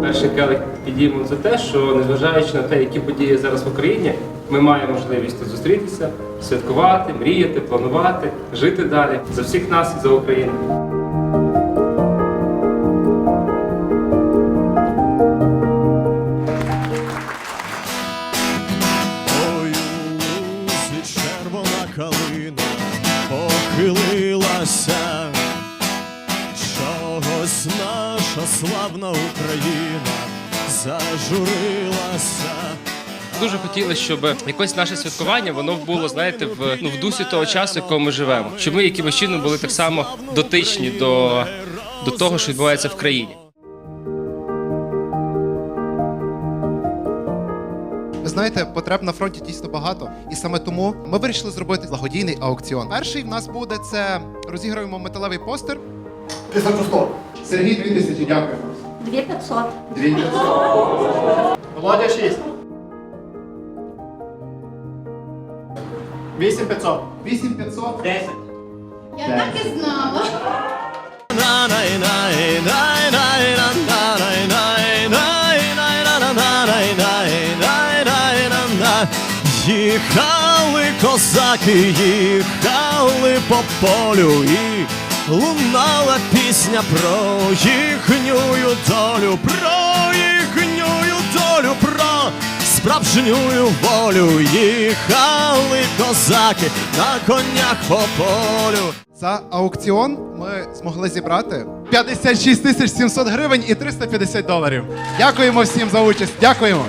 Перший келих підійму за те, що незважаючи на те, які події зараз в Україні, ми маємо можливість тут зустрітися, святкувати, мріяти, планувати, жити далі за всіх нас і за Україну. Похилилася, чогось наша славна Україна зажурилася. Дуже хотілося, щоб якось наше святкування воно було, знаєте, в ну в дусі того часу, в якому ми живемо. Щоб ми якимось чином були так само дотичні до, до того, що відбувається в країні. Знаєте, потреб на фронті дійсно багато, і саме тому ми вирішили зробити благодійний аукціон. Перший в нас буде це розіграємо металевий постер. Тисячу сто. Сергій, дві тисячі, дякую. 2500. Дві тисячі. Володя 6. 8500. Вісім п'ятсот. 10. Я так і знала. Їхали козаки, їхали по полю і лунала пісня про їхню долю, про їхню долю, про справжню волю. Їхали козаки на конях по полю. За аукціон ми змогли зібрати 56 тисяч 700 гривень і 350 доларів. Дякуємо всім за участь. Дякуємо.